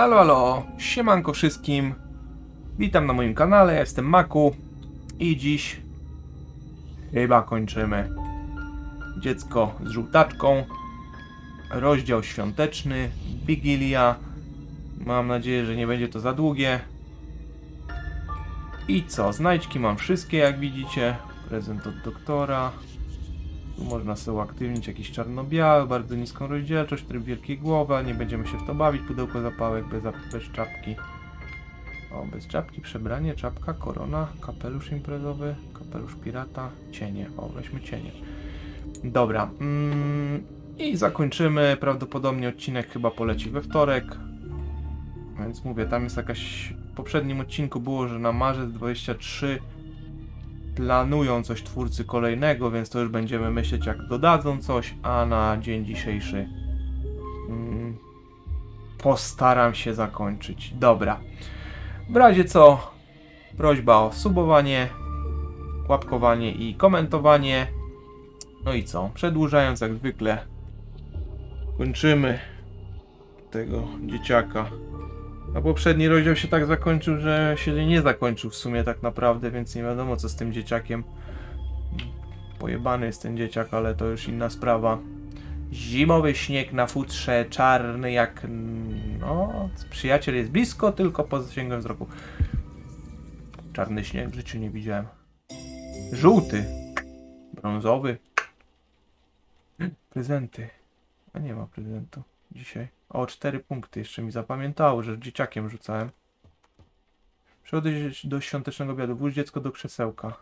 Alo, alo, siemanko wszystkim. Witam na moim kanale, ja jestem Maku i dziś chyba kończymy Dziecko z żółtaczką, rozdział świąteczny, Wigilia. Mam nadzieję, że nie będzie to za długie. I co, znajdźki mam wszystkie jak widzicie. Prezent od doktora. Można sobie uaktywnić jakiś czarno-biały, bardzo niską rozdzielczość, tryb wielkiej głowy, nie będziemy się w to bawić. Pudełko zapałek bez, bez czapki. O, bez czapki, przebranie, czapka, korona, kapelusz imprezowy, kapelusz pirata, cienie. O, weźmy cienie. Dobra. Mm, I zakończymy. Prawdopodobnie odcinek chyba poleci we wtorek. Więc mówię, tam jest jakaś... W poprzednim odcinku było, że na marzec 23 planują coś twórcy kolejnego, więc to już będziemy myśleć jak dodadzą coś, a na dzień dzisiejszy mm, postaram się zakończyć. Dobra. W razie co, prośba o subowanie, łapkowanie i komentowanie. No i co, przedłużając jak zwykle, kończymy tego dzieciaka. A poprzedni rozdział się tak zakończył, że się nie zakończył w sumie tak naprawdę, więc nie wiadomo co z tym dzieciakiem. Pojebany jest ten dzieciak, ale to już inna sprawa. Zimowy śnieg na futrze, czarny jak... No, przyjaciel jest blisko, tylko poza zasięgiem wzroku. Czarny śnieg w życiu nie widziałem. Żółty. Brązowy. Prezenty. A nie ma prezentu dzisiaj. O, cztery punkty jeszcze mi zapamiętało, że dzieciakiem rzucałem. Przechodzić do świątecznego obiadu. Włóż dziecko do krzesełka.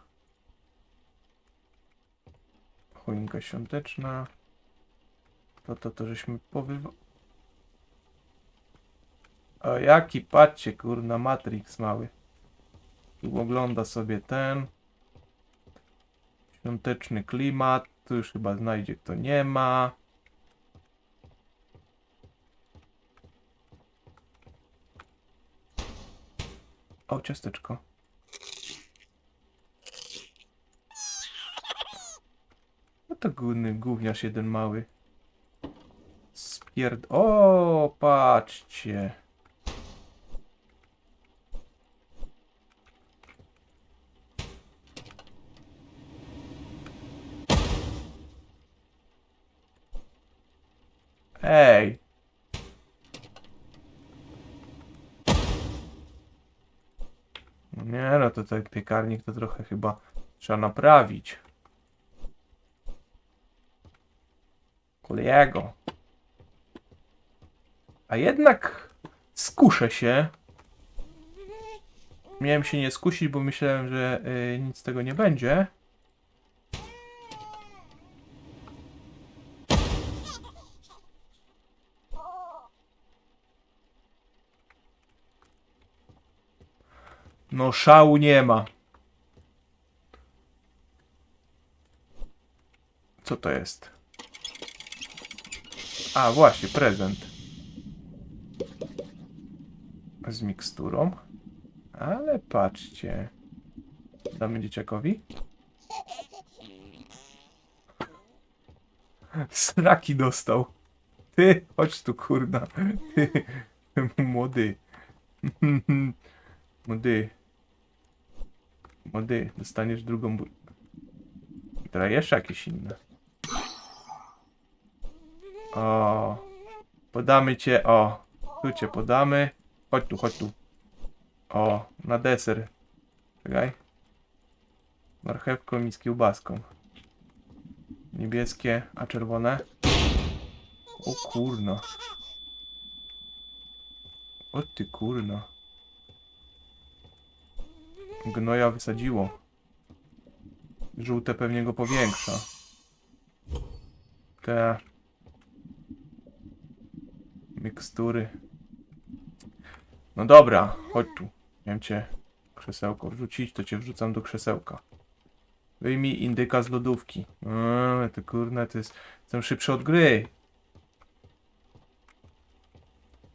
Choinka świąteczna. To, to, to żeśmy powywa... O, jaki, patrzcie, kurna, Matrix mały. Tu ogląda sobie ten. Świąteczny klimat. Tu już chyba znajdzie, kto nie ma. Ciasteczko. No to główny gówniarz jeden mały. Spierd... O, patrzcie. Ej. Nie no, tutaj piekarnik to trochę chyba trzeba naprawić. Kolego. A jednak skuszę się. Miałem się nie skusić, bo myślałem, że y, nic z tego nie będzie. No szału nie ma. Co to jest? A, właśnie, prezent. Z miksturą. Ale patrzcie. Damy dzieciakowi? Sraki dostał. Ty, chodź tu, kurna. Ty, młody. Młody. Młody, dostaniesz drugą bu... Teraz jeszcze jakieś inne. O. Podamy cię, o. Tu cię podamy. Chodź tu, chodź tu. O, na deser. Czekaj. Marchewką i z kiełbaską. Niebieskie, a czerwone? O kurno. O ty kurno. Gnoja wysadziło. Żółte pewnie go powiększa. Te mikstury. No dobra, chodź tu. Miałem cię krzesełko wrzucić, to cię wrzucam do krzesełka. Wyjmij indyka z lodówki. Eee, to kurna, to jest... Jestem szybszy od gry.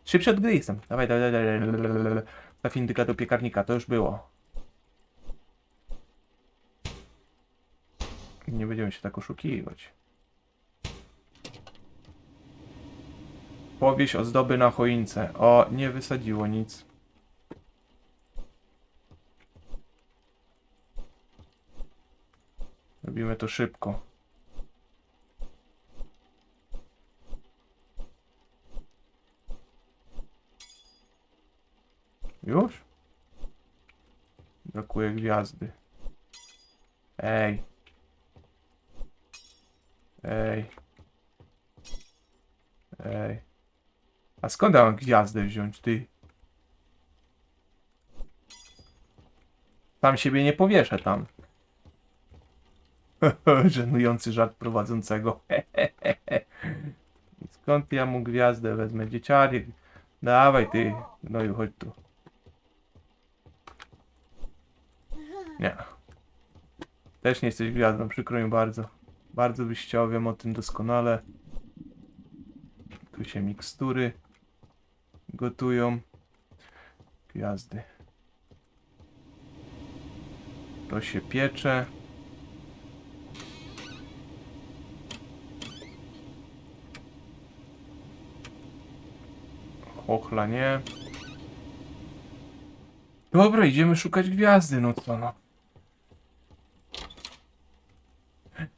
Szybszy od gry jestem. Dawaj, dawaj, dawaj. Staw indyka do piekarnika, to już było. Nie będziemy się tak oszukiwać. Powieś ozdoby na choince. O, nie wysadziło nic. Robimy to szybko. Już? Brakuje gwiazdy. Ej. Ej. Ej. A skąd mam gwiazdę wziąć, ty? Tam siebie nie powieszę tam. Żenujący żart prowadzącego. Skąd ja mu gwiazdę wezmę? Dzieciary. Dawaj ty. No i chodź tu. Nie. Też nie jesteś gwiazdą, przykro mi bardzo. Bardzo chciał, wiem o tym doskonale. Tu się mikstury gotują. Gwiazdy. To się piecze. Chochla nie. Dobra, idziemy szukać gwiazdy, no co no.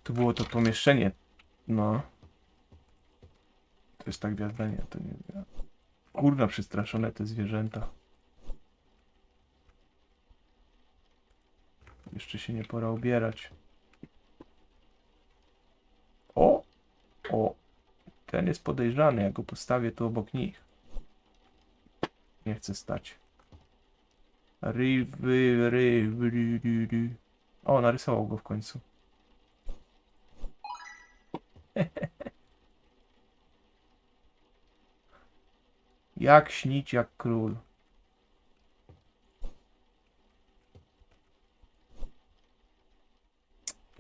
Tu było to pomieszczenie. No. To jest ta gwiazda, nie, to nie gwiazda. Kurna, przestraszone te zwierzęta. Jeszcze się nie pora ubierać. O! O! Ten jest podejrzany, ja go postawię tu obok nich. Nie chcę stać. Ry, ry. O, narysował go w końcu. Jak śnić jak król.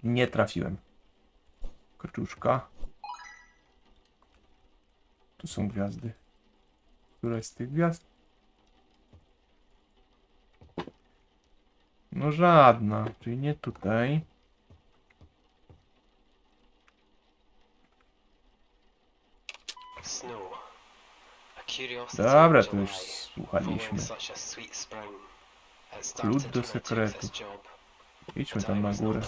Nie trafiłem. Koczuszka. Tu są gwiazdy. Która z tych gwiazd? No żadna, czyli nie tutaj. Dobra, to już słuchaliśmy. Klucz started do sekretu. Idźmy tam na górę.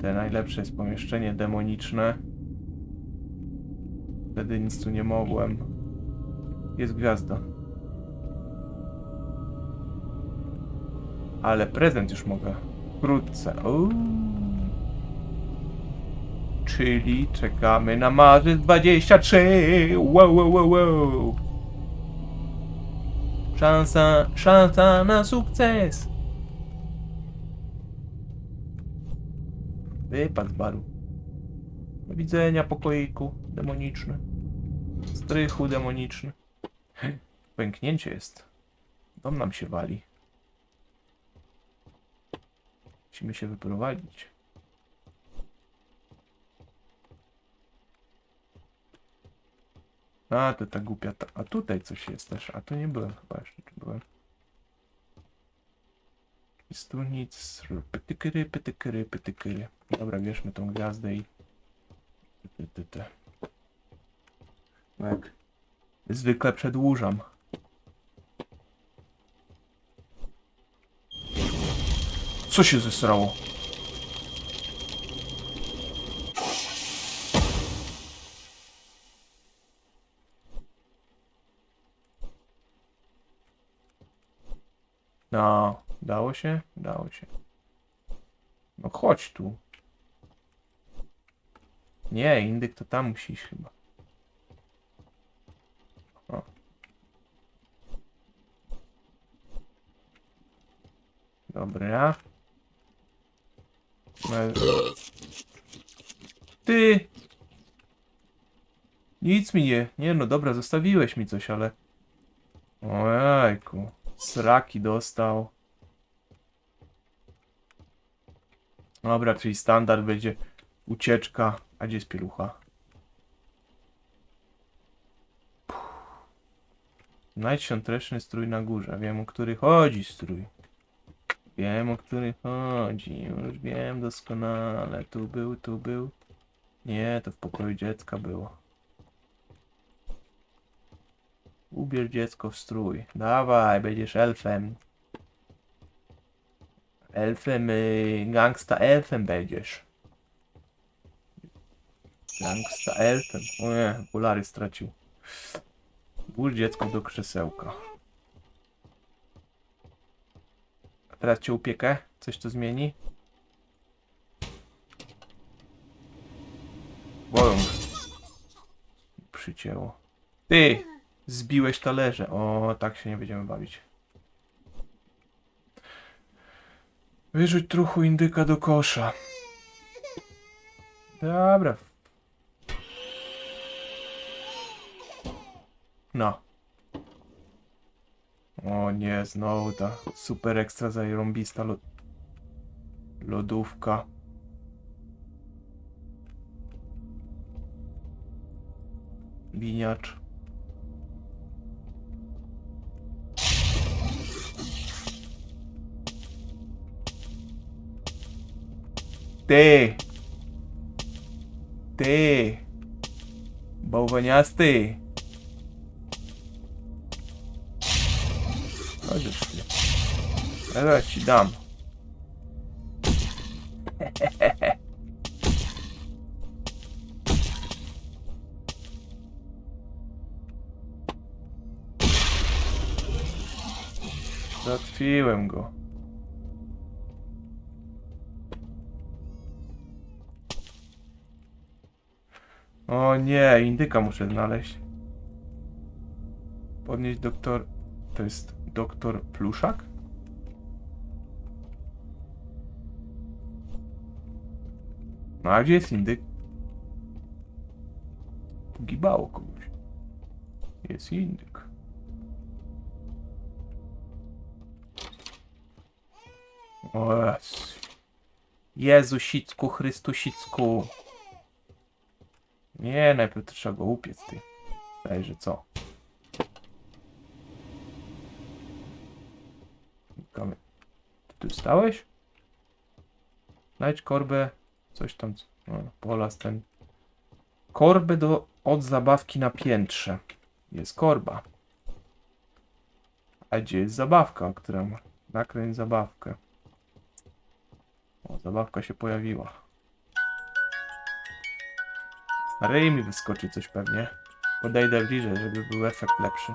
Te najlepsze jest pomieszczenie demoniczne. Wtedy nic tu nie mogłem. Jest gwiazda. Ale prezent już mogę. Wkrótce. Uuu. Czyli czekamy na marzec 23. Wow, wow, wow, wow. Szansa, szansa na sukces. Wypadł z baru. Do widzenia, pokoiku demoniczny. Strychu demoniczny. Pęknięcie jest. Dom nam się wali. Musimy się wyprowadzić. A, to ta głupia ta... A tutaj coś jest też. A tu nie byłem chyba jeszcze. Czy byłem? Jest tu nic. Pytykyry, pytykyry, pytykyry. Dobra, bierzmy tą gwiazdę i... Ty, ty, ty. No Jak zwykle przedłużam. Co się zesrało? No, dało się? Dało się. No chodź tu. Nie, indyk to tam musi iść chyba. O. Dobra. No. Ty! Nic mi nie. Nie no dobra, zostawiłeś mi coś, ale... Ojejku. Sraki dostał. Dobra, czyli standard będzie ucieczka. A gdzie jest pielucha? Znajdź strój na górze. Wiem, o który chodzi strój. Wiem, o który chodzi. Już wiem doskonale. Tu był, tu był. Nie, to w pokoju dziecka było. Ubierz dziecko w strój. Dawaj, będziesz elfem. Elfem, y, gangsta elfem będziesz. Gangsta elfem. O nie, okulary stracił. Włóż dziecko do krzesełka. A teraz cię upiekę? Coś to zmieni? Bąk. Przycięło. Ty! Zbiłeś talerze. O, tak się nie będziemy bawić. Wyrzuć truchu indyka do kosza. Dobra. No. O nie, znowu ta super ekstra zajrąbista lo lodówka. Winiacz. Ty! Ty! Bałwaniasty! Chodzisz ty. Zaraz ci dam. Zatwiłem go. O nie, indyka muszę znaleźć. Podnieść doktor... To jest doktor Pluszak? No a gdzie jest indyk? Gibało kogoś. Jest indyk. O Jezu. Jezusicku, Chrystusicku. Nie, najpierw trzeba go upiec, ty. Daj, że co? Kamy. Ty tu stałeś? Znajdź korbę. Coś tam. No, polas ten. Korbę do, od zabawki na piętrze. Jest korba. A gdzie jest zabawka, która ma? Nakręć zabawkę. O, zabawka się pojawiła. Na ryj mi wyskoczy coś pewnie. Podejdę bliżej, żeby był efekt lepszy.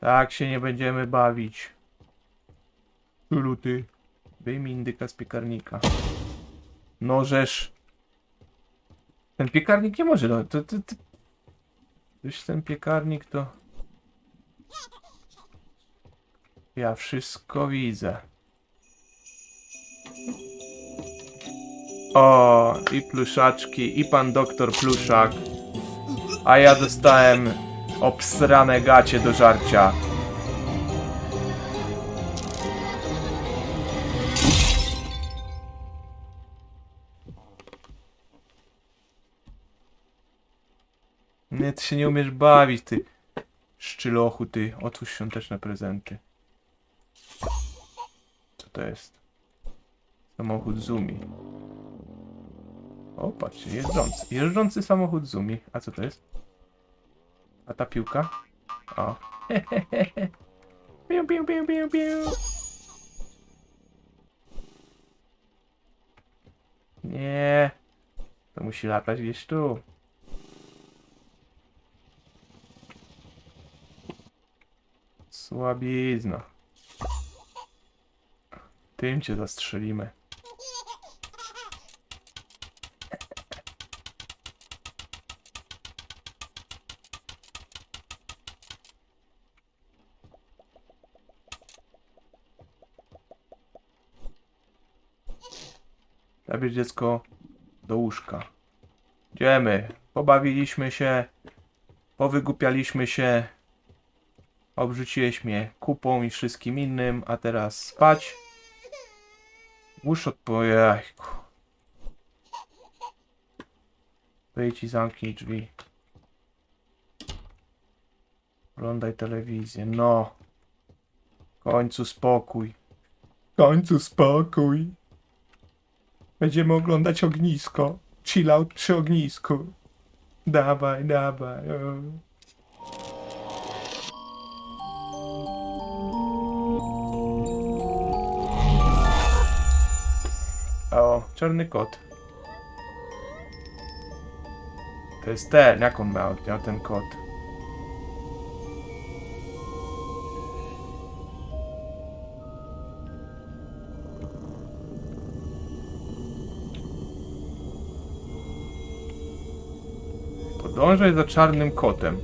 Tak się nie będziemy bawić. Luty. Wyjmij indyka z piekarnika. Nożesz. Ten piekarnik nie może, no to, to, to... Już ten piekarnik to... Ja wszystko widzę. O, i pluszaczki, i pan doktor pluszak. A ja dostałem obsrane gacie do żarcia. Nie, ty się nie umiesz bawić, ty szczylochu, ty. Otwórz świąteczne prezenty. To jest? Samochód Zumi. O, patrzcie, jeżdżący. Jeżdżący samochód Zumi. A co to jest? A ta piłka? O. piu, piu, piu, piu, piu. Nie. To musi latać gdzieś tu. Słabizna. Tym cię zastrzelimy. Zabierz dziecko do łóżka. Idziemy. Pobawiliśmy się. Powygłupialiśmy się. Obrzuciłeś mnie kupą i wszystkim innym, a teraz spać. Łóż odpojechku. Wyjdź i zamknij drzwi. Oglądaj telewizję. No. W końcu spokój. W końcu spokój. Będziemy oglądać ognisko. Chill out przy ognisku. Dawaj, dawaj. O. Czarny kot. To jest ten, jak on miał, miał ten kot? Podążaj za czarnym kotem.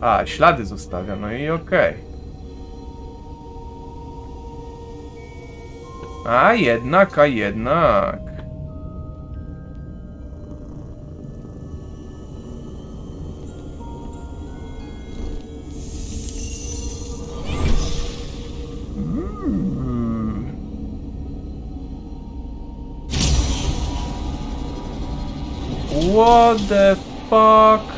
A, ślady zostawia, no i okej. A jednak, a jednak. Mm. What the fuck?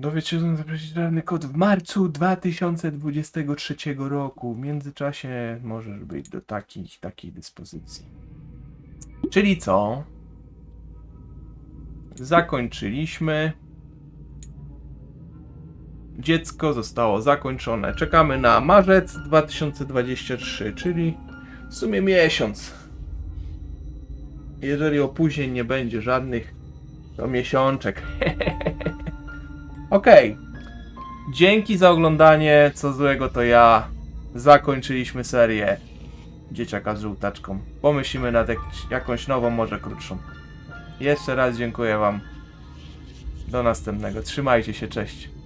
Dowiedz się, że zaprosić realny kod w marcu 2023 roku. W międzyczasie możesz być do takich, takiej dyspozycji. Czyli co? Zakończyliśmy. Dziecko zostało zakończone. Czekamy na marzec 2023, czyli w sumie miesiąc. Jeżeli opóźnień nie będzie żadnych, to miesiączek. Okej. Dzięki za oglądanie. Co złego to ja. Zakończyliśmy serię Dzieciaka z żółtaczką. Pomyślimy nad jak, jakąś nową, może krótszą. Jeszcze raz dziękuję Wam. Do następnego. Trzymajcie się, cześć.